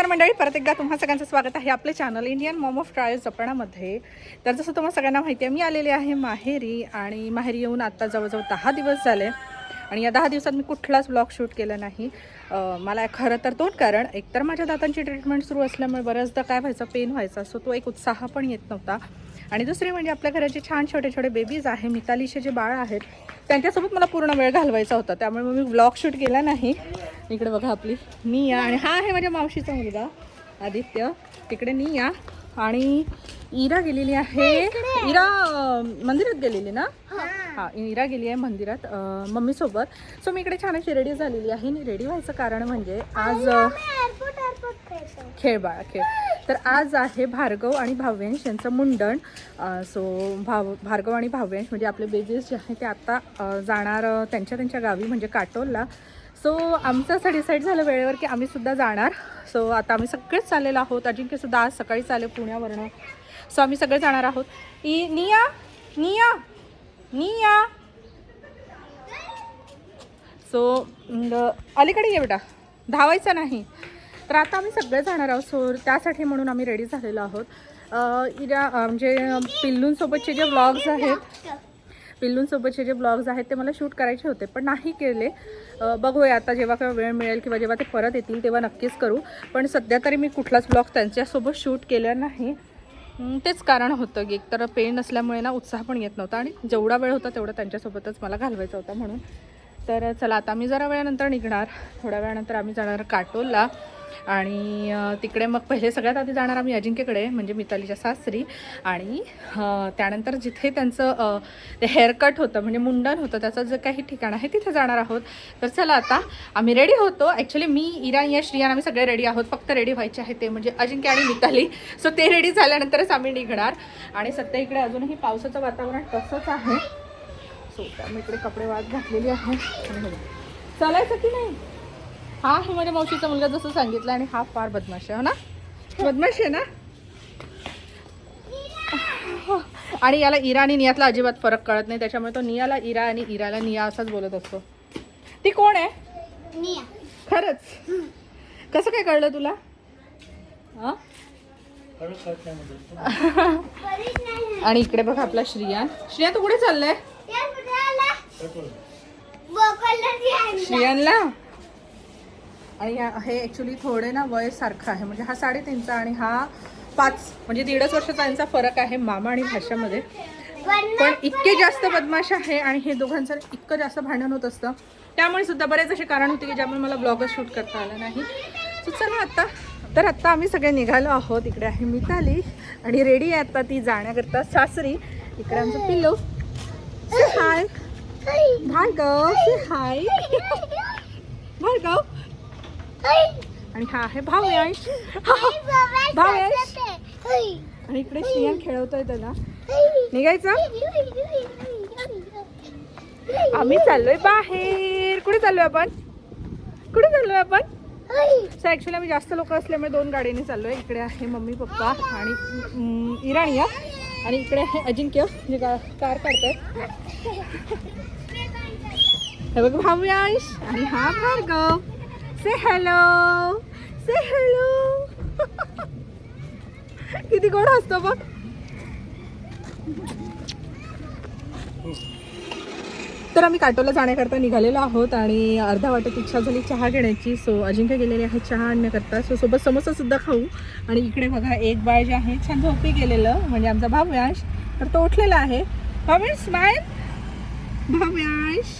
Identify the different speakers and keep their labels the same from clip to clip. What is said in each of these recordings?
Speaker 1: नमस्कार मंडळी परत एकदा तुम्हा सगळ्यांचं स्वागत आहे आपले channel Indian mom of trials जपणामध्ये तर जसं तुम्हाला सगळ्यांना माहिती आहे मी आलेली आहे माहेरी आणि माहेरी येऊन आत्ता जवळजवळ दहा दिवस झाले. आणि या दहा दिवसात मी कुठलाच ब्लॉग शूट केला नाही. मला खरं तर दोन कारण. एकतर माझ्या दातांची ट्रीटमेंट सुरू असल्यामुळे बऱ्याचदा काय व्हायचं पेन व्हायचा सो तो एक उत्साह पण येत नव्हता. आणि दुसरी म्हणजे आपल्या घराचे छान छोटे छोटे बेबीज आहे मितालीचे जे बाळ आहेत त्यांच्यासोबत मला पूर्ण वेळ घालवायचा होता. त्यामुळे मग मी ब्लॉग शूट केला नाही. इकडे बघा आपली निया आणि हा आहे माझ्या मावशीचा मुलगा आदित्य. तिकडे निया आणि इरा गेलेली आहे. इरा मंदिरात गेलेली ना? हा. इरा गेली आहे मंदिरात मम्मीसोबत. सो मी इकडे छान अशी रेडी झालेली आहे. आणि रेडी व्हायचं कारण म्हणजे आज खेळ बाळा खेळ. तर आज आहे भार्गव आणि भाव्यांश यांचं मुंडण. सो भाव भार्गव आणि भाव्यांश म्हणजे आपले बेबीज जे आहे ते आत्ता जाणार त्यांच्या त्यांच्या गावी म्हणजे काटोलला. सो आमचं असं डिसाईड झालं वेळेवर की आम्ही सुद्धा जाणार. सो आता आम्ही सगळेच चाललेलो आहोत. अजिंक्यसुद्धा आज सकाळी चाले पुण्यावरनं. सो आम्ही सगळे जाणार आहोत. ई निया निया निया. सो अलीकडे ये बेटा. धावायचं नाही. तर आता आम्ही सगळे जाणार आहोत. सो त्यासाठी म्हणून आम्ही रेडी झालेलो आहोत. इरा म्हणजे पिल्लूंसोबतचे जे ब्लॉग्स आहेत पिल्लूंसोबतचे जे ब्लॉग्स आहेत ते मला शूट करायचे होते पण नाही केले. बघूया आता जेव्हा काय वेळ मिळेल किंवा जेव्हा ते परत येतील तेव्हा नक्कीच करू. पण सध्या तरी मी कुठलाच ब्लॉग त्यांच्यासोबत शूट केला नाही. तेच कारण होतं की एकतर पेन नसल्यामुळे ना उत्साह पण येत नव्हता आणि जेवढा वेळ होता तेवढा त्यांच्यासोबतच मला घालवायचा होता म्हणून. तर चला आता आम्ही जरा वेळानंतर निघणार. थोड्या वेळानंतर आम्ही जाणार काटोलला. आणि तिकडे मग पहिले सगळ्यात आधी जाणार आम्ही अजिंक्यकडे म्हणजे मितालीच्या सासरी. आणि त्यानंतर जिथे त्यांचं ते हेअरकट होतं म्हणजे मुंडन होतं त्याचं जे काही ठिकाण आहे तिथे जाणार आहोत. तर चला आता आम्ही रेडी होतो. ॲक्च्युली मी इराण या श्रियान आम्ही सगळे रेडी आहोत. फक्त रेडी व्हायचे आहे ते म्हणजे अजिंक्य आणि मिताली. सो ते रेडी झाल्यानंतरच आम्ही निघणार. आणि सध्या इकडे अजूनही पावसाचं वातावरण तसंच आहे. सो त्यामुळे इकडे कपडे वाट घातलेली आहे चालायचं की नाही? हा आहे माझ्या मावशीचा मुलगा जसं सांगितलं आणि हा फार बदमाश आहे हो ना? बदमाश आहे ना? आणि याला इरा आणि नियातला अजिबात फरक कळत नाही त्याच्यामुळे तो नियाला इरा आणि इराला निया असाच बोलत असतो. ती कोण आहे? खरंच? कसं काय कळलं तुला? हा? आणि इकडे बघा आपला श्रियान. श्रिया तू कुठे चाललाय? श्रियानला? आणि हे ॲक्च्युली थोडे ना वय सारखं आहे. म्हणजे हा साडेतीनचा आणि हा पाच म्हणजे दीडच वर्षाचा यांचा फरक आहे मामा आणि भाषामध्ये. पण इतके जास्त बदमाश आहे आणि हे दोघांचं इतकं जास्त भांडण होत असतं. त्यामुळे सुद्धा बरेच असे कारण होते की ज्यामुळे मला ब्लॉगच शूट करता आलं नाही. सो चला आत्ता तर आत्ता आम्ही सगळे निघालो आहोत. इकडे आहे मिताली आणि रेडी आहे आता ती जाण्याकरता. सासरी इकडे आमचं पिल्लू. हाय भार्गव हाय भार्गव आणि हा आहे भाव्यांश यश आणि इकडे श्रियान खेळवतोय त्याला. निघायचं? आम्ही चाललोय बाहेर. कुठे चाललोय आपण? कुठे चाललोय आपण? सो ॲक्च्युली आम्ही जास्त लोक असल्यामुळे दोन गाडीने चाललोय. इकडे आहे मम्मी पप्पा आणि अं, इराणिया आणि इकडे आहे अजिंक्य जे कार काढतात हे बघ भाव्यांश आणि हा Bhargav. Say hello say hello किती गोड असतो बघ. तर आम्ही काटोला जाण्याकरता निघालेलो आहोत आणि अर्धा वाटत इच्छा झाली चहा घेण्याची. सो अजिंक्य गेलेले आहे चहा आणण्याकरता. सो सोबत समोसा सुद्धा खाऊ. आणि इकडे बघा एक बाळ जे आहे छान झोपी गेलेलं. म्हणजे आमचा भाव्यांश. तर तो उठलेला आहे. भाव्यांश स्माईल भाव्यांश.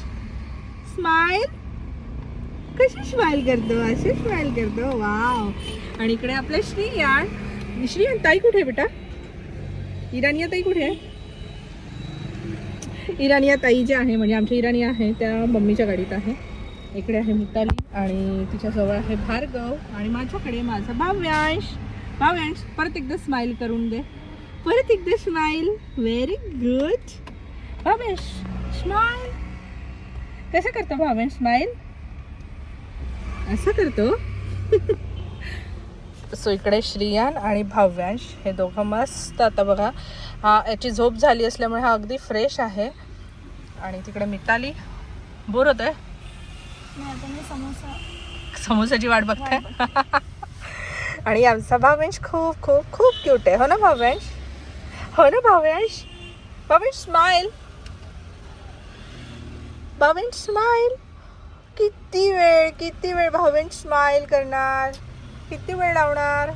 Speaker 1: स्माईल कशी स्माईल करतो? असे स्माईल करतो? वाव आणि इकडे आपल्या श्रीयान. श्रीयान ताई कुठे आहे बेटा? इराणिया ताई कुठे आहे? इराणिया ताई जे आहे म्हणजे आमच्या इराणी आहे त्या मम्मीच्या गाडीत आहे. इकडे आहे मिताली आणि तिच्याजवळ आहे भार्गव आणि माझ्याकडे माझा भाव्यांश. भाव्यांश परत एकदा स्माईल करून दे. परत एकदा smile very good Bhavyansh smile कसं करतो भाव्यांश? स्माईल असं करतो. सो इकडे श्रियान आणि भाव्यांश हे दोघं मस्त आता बघा हा याची झोप झाली असल्यामुळे हा अगदी फ्रेश आहे. आणि तिकडे मिताली बोर होत आहे समोसाची वाट बघताय आणि आमचा भावेश खूप खूप खूप क्यूट आहे. हो ना भावेश हो ना भावेश भावेश स्माइल भावेश स्माइल किती वेळ किती वेळ भावेश स्माइल करणार? किती वेळ लावणार?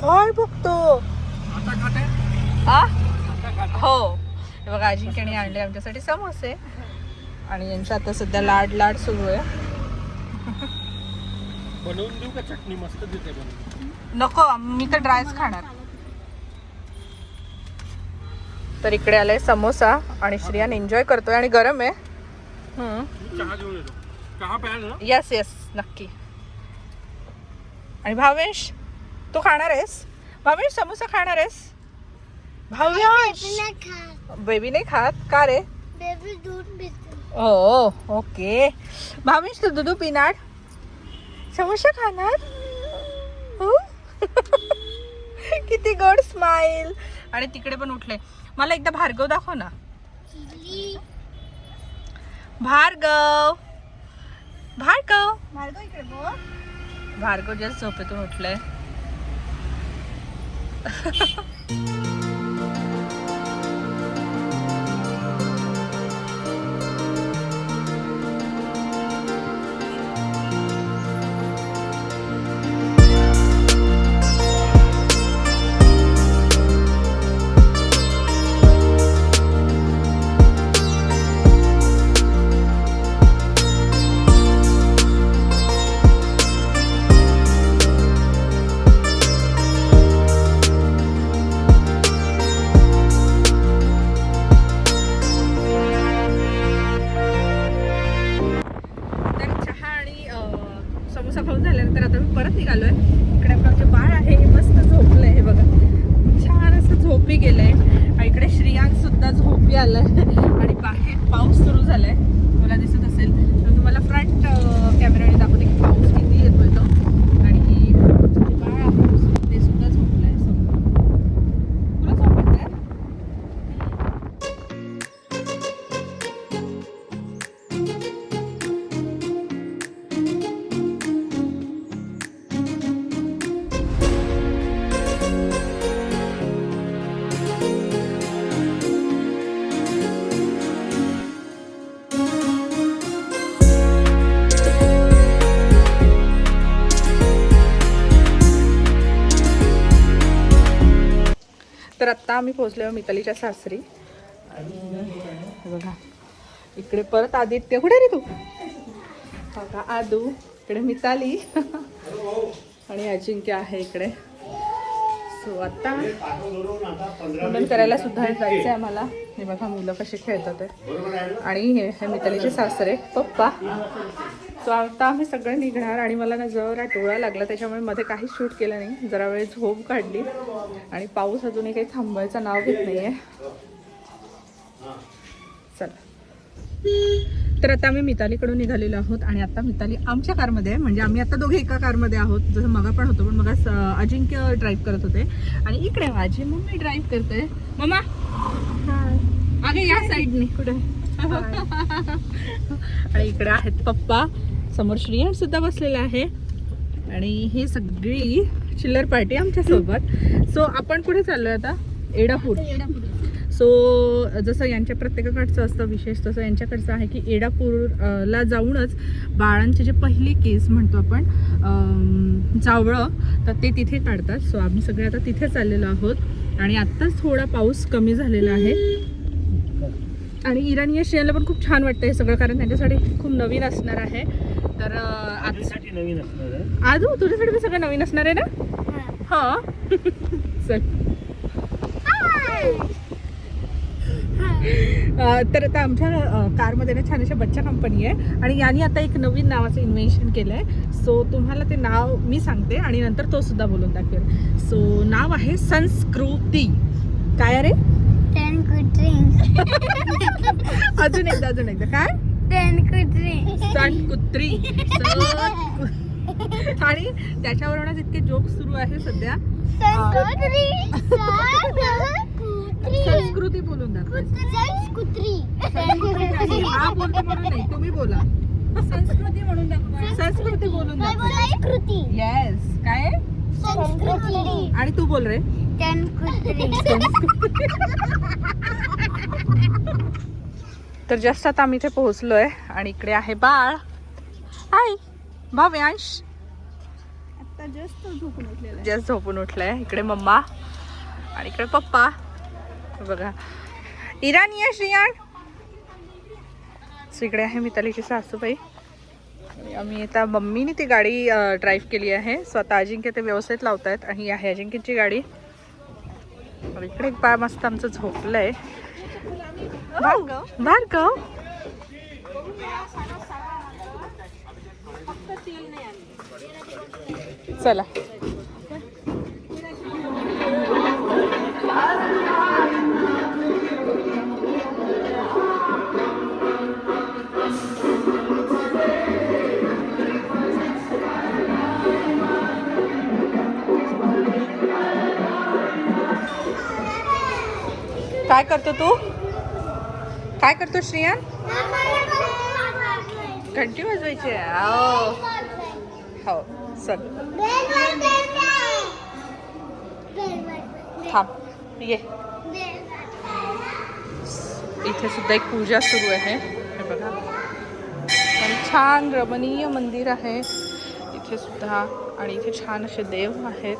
Speaker 1: काय बघतो? हा. बघा अजिंक्यने आणले आमच्यासाठी समोसे. आणि यांच्या आता सध्या लाड लाड सुरू आहे.
Speaker 2: बनवून देऊ का चटणी? मस्त देते
Speaker 1: नको मी तर ड्रायच खाणार. तर इकडे आलाय समोसा आणि श्रियान एन्जॉय करतोय आणि गरम आहे.
Speaker 2: चहा घेऊन येतो. चहा प्याल ना
Speaker 1: येस येस नक्की. आणि भावेश तू खाणार आहेस? भावेश समोसा खाणार आहेस? भावेश! बेबी नाही खात. का रे?
Speaker 3: बेबी दूध पितो.
Speaker 1: हो ओके. भावेश तू दुधू पिणार? समोसा खाणार? हो? किती गोड स्माइल आणि तिकडे पण उठले. मला एकदा भार्गव दाखव ना.
Speaker 3: किली
Speaker 1: भार्गव. भार्गव
Speaker 3: इकडे बघ.
Speaker 1: भार्गव जस्ट झोपेतून उठलंय. अं, खाऊन झाल्यानंतर आता मी परत आहे इकडे आपलं जे बाळ आहे हे मस्त झोपलंय हे बघा. छान असं झोपी गेलं आहे इकडे श्रियांक सुद्धा झोपी आहे आणि बाहेर पाऊस सुरू झाला आहे मला दिसत असेल. तर तुम्हाला फ्रंट तर आत्ता आम्ही पोहोचलो मितालीच्या सासरी. आणि बघा इकडे परत आदित्य. कुठे रे तू? बघा आदू इकडे मिताली. आणि अजिंक्य आहे इकडे. सो आता मुंडन करायला सुद्धा जायचं आहे आम्हाला. हे बघा मुलं कशी खेळतात आणि हे हे मितालीचे सासरे. पप्पा. सो आता आम्ही सगळे निघणार आणि मला ना जरा डोळा लागला त्याच्यामुळे मध्ये काहीच शूट केलं नाही. जरा वेळ झोप काढली. आणि पाऊस अजूनही काही थांबायचं नाव घेत नाही आहे चला. तर आता आम्ही मितालीकडून निघालेलो आहोत आणि आता मिताली आमच्या कारमध्ये आहे. म्हणजे आम्ही आता दोघे एका कारमध्ये आहोत. जसं मगा पण होतो पण मग अजिंक्य ड्राईव्ह करत होते. आणि इकडे माझी मम्मी ड्राईव्ह करते. मम्मा! अगे या साईडने कुठे? आणि इकडे आहेत पप्पा. समोर श्रीयन सुद्धा बसलेला आहे. आणि ही सगळी चिल्लर पार्टी आमच्यासोबत. सो आपण कुठे चाललोय आता? एडापूर. सो जसं यांच्या प्रत्येकाकडचं असतं विशेष तसं यांच्याकडचं आहे की एडापूर अ, ला जाऊनच बाळांचे जे पहिली केस म्हणतो आपण जावळं तर ते तिथे काढतात. सो आम्ही सगळे आता तिथे चाललेलो आहोत. आणि आत्ताच थोडा पाऊस कमी झालेला आहे. आणि इराणी या श्रेयाला पण खूप छान वाटतं हे सगळं कारण त्यांच्यासाठी खूप नवीन असणार आहे. तर
Speaker 2: नवीन असणार आहे.
Speaker 1: आजू तुझ्यासाठी पण सगळं नवीन असणार आहे ना? हा. चल. अ, तर आता आमच्या अ, कारमध्ये ना छान अशा बच्चा कंपनी आहे. आणि यांनी आता एक नवीन नावाचं इन्व्हेन्शन केलं आहे सो तुम्हाला ते नाव मी सांगते आणि नंतर तो सुद्धा बोलून दाखवेल. सो नाव आहे संस्कृती. काय रे
Speaker 3: टेन कुत्री
Speaker 1: अजून एकदा अजून एकदा. काय? सण कुत्री आणि त्याच्यावरूनच इतके जोक सुरू आहे सध्या.
Speaker 3: संस्कृती.
Speaker 1: संस्कृती. बोलून दाखव.
Speaker 3: संस्कृती.
Speaker 1: हा बोलतो म्हणून नाही तुम्ही बोला.
Speaker 3: संस्कृती म्हणून दाखवा.
Speaker 1: संस्कृती बोलून
Speaker 3: कृती.
Speaker 1: येस काय?
Speaker 3: संस्कृती.
Speaker 1: आणि तू बोल रे.
Speaker 3: संस्कृती.
Speaker 1: तर जस्ट आता आम्ही इथे पोहोचलोय आणि इकडे आहे बाळ. हाय भाव्यांश
Speaker 3: आता जास्त झोपून उठलेला
Speaker 1: जस्ट झोपून उठलाय. इकडे मम्मा आणि इकडे पप्पा. बघा. इराणी आहे श्रियाण सो इकडे आहे मितालीची सासूबाई. आणि आम्ही आता मम्मीने ती गाडी ड्राईव्ह केली आहे. स्वतः अजिंक्य ते व्यवस्थित लावतायत. आणि ही आहे अजिंक्यची गाडी. आणि इकडे एक बाळ मस्त आमचं झोपलंय. भार्गव भार्गव? चला. काय करतो तू? काय करतो श्रियान घंटी वाजवायची आहे. हो हो चल. थांब. ये. इथे सुद्धा एक पूजा सुरू आहे. हे बघा. छान रमणीय मंदिर आहे. इथे सुद्धा. आणि इथे छान असे देव आहेत.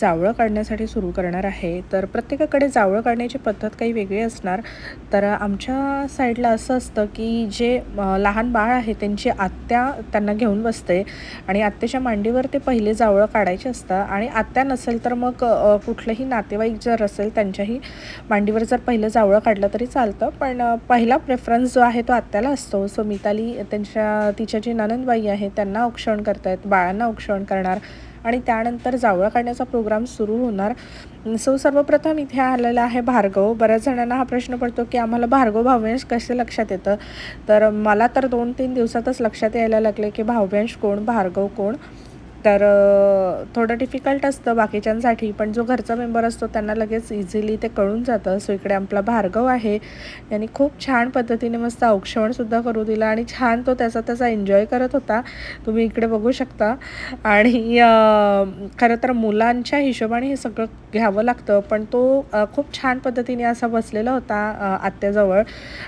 Speaker 1: जावळं काढण्यासाठी सुरू करणार आहे. तर प्रत्येकाकडे जावळं काढण्याची पद्धत काही वेगळी असणार. तर आमच्या साईडला असं असतं की जे लहान बाळ आहे त्यांची आत्या त्यांना घेऊन बसते आणि आत्याच्या मांडीवर ते पहिले जावळं काढायचे असतं आणि आत्या नसेल तर मग कुठलंही नातेवाईक जर असेल त्यांच्याही मांडीवर जर पहिलं जावळं काढलं तरी चालतं. पण पहिला प्रेफरन्स जो आहे तो आत्याला असतो. सो मिताली त्यांच्या तिच्या जी ननंदबाई आहे त्यांना औक्षण करतायत बाळांना औक्षण करणार. आणि त्यानंतर जावळ काढण्याचा प्रोग्राम सुरू होणार. सो सर्वप्रथम इथे आलेला आहे भार्गव. बऱ्याच जणांना हा प्रश्न पडतो की आम्हाला भार्गव भाव्यांश कसे लक्षात येतं? तर मला तर दोन तीन दिवसातच लक्षात यायला लागले की भाव्यांश कोण भार्गव कोण? तर थोडं डिफिकल्ट असतं बाकीच्यांसाठी पण जो घरचा मेंबर असतो त्यांना लगेच इझिली ते कळून जातं. सो इकडे आपला भार्गव आहे. यांनी खूप छान पद्धतीने मस्त औक्षणसुद्धा करू दिलं आणि छान तो त्याचा त्याचा एन्जॉय करत होता. तुम्ही इकडे बघू शकता. आणि खरं तर मुलांच्या हिशोबाने हे सगळं घ्यावं लागतं. पण तो खूप छान पद्धतीने असा बसलेला होता आत्याजवळ.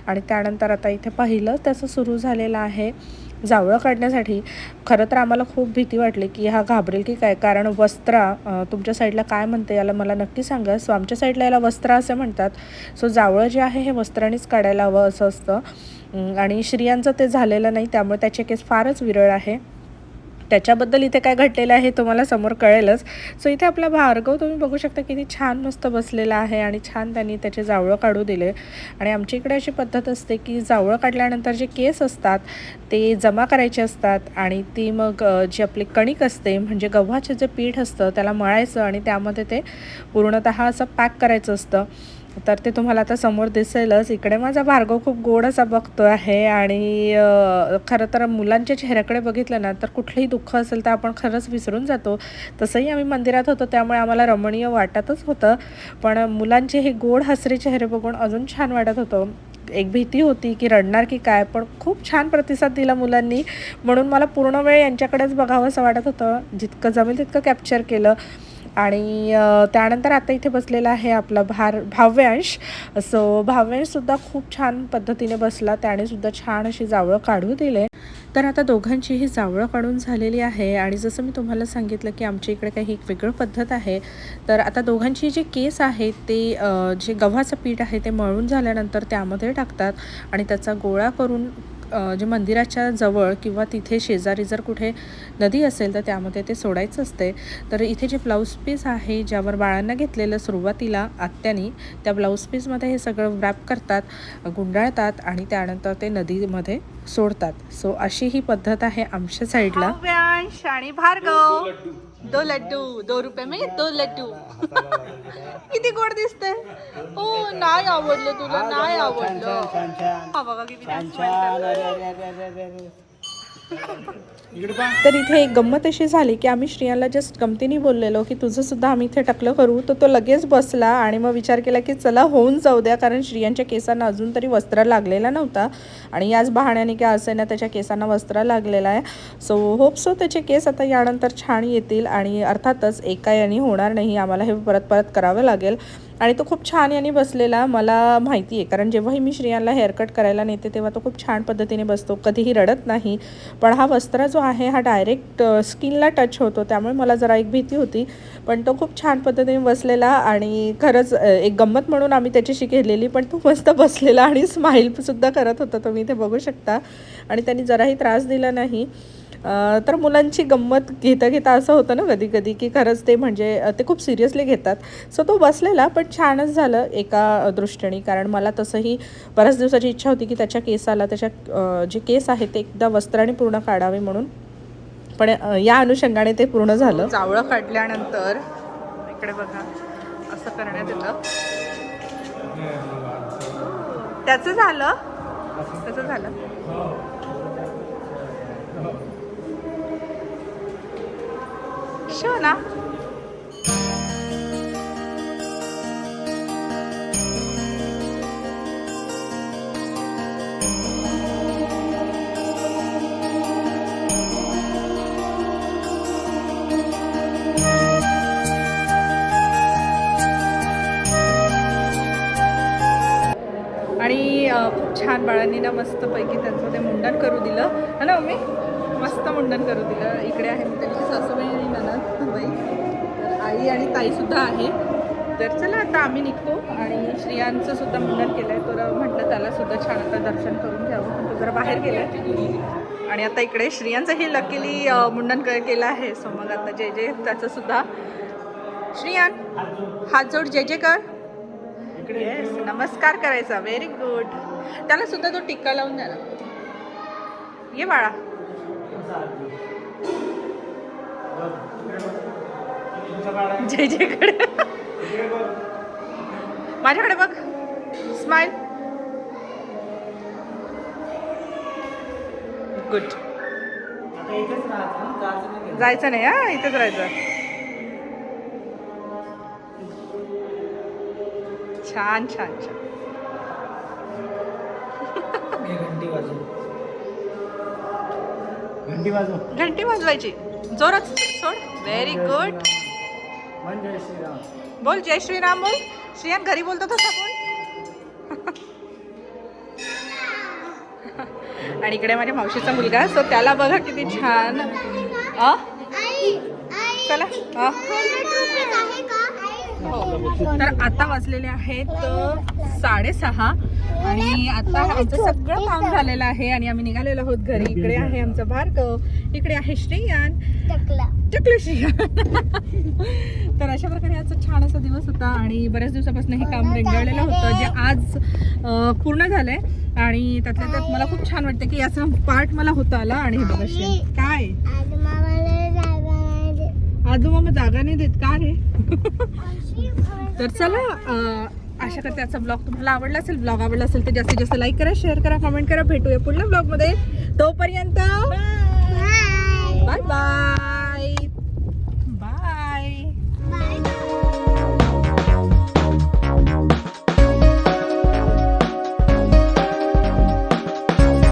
Speaker 1: आणि त्यानंतर आता इथे पहिलं त्याचं सुरू झालेलं आहे. जावळं काढण्यासाठी खरं तर आम्हाला खूप भीती वाटली की हा घाबरेल की काय? कारण वस्त्रा तुमच्या साईडला काय म्हणते याला मला नक्की सांगा. सो आमच्या साईडला याला वस्त्रा असे म्हणतात. सो जावळं जे आहे हे वस्त्रानेच काढायला हवं असं असतं. आणि श्रियांचं ते झालेलं नाही त्यामुळे त्याचे केस फारच विरळ आहे. त्याच्याबद्दल इथे काय घडलेलं आहे तुम्हाला समोर कळेलच. सो इथे आपला भार्गव तुम्ही बघू शकता किती छान मस्त बसलेला आहे आणि छान त्यांनी त्याचे जावळं काढू दिले. आणि आमच्या इकडे अशी पद्धत असते की जावळं काढल्यानंतर जे केस असतात ते जमा करायचे असतात आणि ती मग जी आपली कणिक असते म्हणजे गव्हाचे जे पीठ असतं त्याला मळायचं आणि त्यामध्ये ते पूर्णतः असं पॅक करायचं असतं. तर ते तुम्हाला आता समोर दिसेलच. इकडे माझा भार्गव खूप गोड असा बघतो आहे आणि खरं तर मुलांच्या चेहऱ्याकडे बघितलं ना तर कुठलंही दुःख असेल तर आपण खरंच विसरून जातो. तसंही आम्ही मंदिरात होतो त्यामुळे आम्हाला रमणीय वाटतच होतं. पण मुलांचे हे गोड हसरे चेहरे बघून अजून छान वाटत होतं. एक भीती होती की रडणार की काय पण खूप छान प्रतिसाद दिला मुलांनी. म्हणून मला पूर्ण वेळ यांच्याकडेच बघावं असं वाटत होतं. जितकं जमेल तितकं कॅप्चर केलं. आणि त्यानंतर आता इथे बसलेला आहे आपला भार भाव्यांश. सो भाव्यांशसुद्धा खूप छान पद्धतीने बसला. त्याने सुद्धा छान अशी जावळं काढू दिले. तर आता दोघांचीही जावळं काढून झालेली आहे. आणि जसं मी तुम्हाला सांगितलं की आमच्या इकडे काही एक वेगळं पद्धत आहे. तर आता दोघांची जे केस आहेत ते जे गव्हाचं पीठ आहे ते मळून झाल्यानंतर त्यामध्ये टाकतात. आणि त्याचा गोळा करून जे मंदिराच्या जवळ किंवा तिथे शेजारी जर कुठे नदी असेल तर त्यामध्ये ते सोडायचं असते. तर इथे जे ब्लाऊज पीस आहे ज्यावर बाळांना घेतलेलं सुरुवातीला आत्यानी त्या ब्लाऊज पीसमध्ये हे सगळं रॅप करतात गुंडाळतात आणि त्यानंतर ते नदीमध्ये सोडतात. सो अशी ही पद्धत आहे आमच्या साईडला आणि भार्गव. दो लड्डू दो रुपये में दो लड्डू। किती गोड दिसते हो नाही आवडलं तुला नाही आवडलं. हा बघा किती तर इथे एक गंमत अशी झाली की आम्ही श्रियाला जस्ट गमतीने बोललेलो की तुझं सुद्धा आम्ही इथे टकलं करू तर तो लगेच बसला आणि मग विचार केला की चला होऊन जाऊ द्या कारण श्रियांच्या केसांना अजून तरी वस्त्र लागलेला नव्हता. आणि याच बहाण्याने की असे ना त्याच्या केसांना वस्त्र लागलेलं आहे. सो होप सो त्याचे केस आता यानंतर छान येतील आणि अर्थातच एका याने होणार नाही आम्हाला हे परत परत करावं लागेल. आणि तो खूप छान यांनी बसलेला मला माहिती आहे. कारण जेव्हाही मी श्रियांना हेअरकट करायला नेते तेव्हा तो खूप छान पद्धतीने बसतो. कधीही रडत नाही. पण हा वस्त्र जो आहे हा डायरेक्ट स्किनला टच होतो. त्यामुळे मला जरा एक भीती होती. पण तो खूप छान पद्धतीने बसलेला आणि खरंच एक गंमत म्हणून आम्ही त्याच्याशी केलेली पण तो मस्त बसलेला आणि स्माईलसुद्धा करत होता. तुम्ही इथे बघू शकता. आणि त्यांनी जराही त्रास दिला नाही. तर मुलांची गंमत घेता घेता असं होतं ना कधी कधी की खरंच ते म्हणजे ते खूप सिरियसली घेतात. सो तो बसलेला पण छानच झालं एका दृष्टीने. कारण मला तसंही बऱ्याच दिवसाची इच्छा होती की त्याच्या केसाला त्याच्या जे केस आहे ते एकदा वस्त्राने पूर्ण काढावे म्हणून. पण या अनुषंगाने ते पूर्ण झालं. चावळं काढल्यानंतर इकडे बघा असं करण्यात येतं. त्याचं झालं? त्याचं झालं. शो ना आणि खूप छान बाळांनी ना मस्तपैकी त्यांचं ते मुंडन करू दिलं. है ना मम्मी? मस्त मुंडन करू दिलं. इकडे आहे मी त्यांची सासू. ननद बाई तर आई आणि ताईसुद्धा आहे. तर चला आता आम्ही निघतो. आणि श्रियांचं सुद्धा मुंडन केलं आहे तर म्हटलं त्याला सुद्धा छान आता दर्शन करून घ्यावं. पण तो जरा बाहेर गेला आणि आता इकडे श्रियांचं हे लकीली मुंडन केलं आहे. सो मग आता जे जे त्याचं सुद्धा. श्रियान हात जोड. जे जे कर. येस नमस्कार करायचा. व्हेरी गुड त्याला सुद्धा तो टिक्का लावून द्या ना. ये बाळा. जय जयकडे माझ्याकडे बघ. स्माइल गुड जायचं नाही हा? इथेच राहायचं. छान छान छान.
Speaker 2: घंटी वाजव. घंटी वाजव.
Speaker 1: घंटी वाजवायची. जोरात सोड. व्हेरी गुड
Speaker 2: म्हण जय श्रीराम.
Speaker 1: बोल जय श्रीराम बोल. श्रीयान घरी बोलतो तसा बोल. आणि इकडे माझ्या मावशीचा मुलगा सो त्याला बघा किती छान. अ? चला हो. तर आता वाजलेले आहेत साडेसहा. आणि आता आमचं सगळं काम झालेलं आहे आणि आम्ही निघालेलो आहोत घरी. इकडे आहे आमचं भार्गव इकडे आहे श्रेयान.
Speaker 3: टकला
Speaker 1: टकलं श्रेयान तर अशा प्रकारे आजचा छान असा दिवस होता आणि बऱ्याच दिवसापासून हे काम रेंगाळलेलं होतं जे आज पूर्ण झालंय. आणि त्यातल्या त्यात मला खूप छान वाटतं की याचा पार्ट मला होता आला आणि हे बघा. काय?
Speaker 3: आज मामाला जागा नाही देत.
Speaker 1: आजू मग जागा नाही देत का रे? तर चला आशा करते आजचा ब्लॉग तुम्हाला आवडला असेल ब्लॉग आवडला असेल तर जास्तीत जास्त लाईक करा शेअर करा कमेंट करा भेटूया पुढल्या ब्लॉगमध्ये तोपर्यंत. Bye bye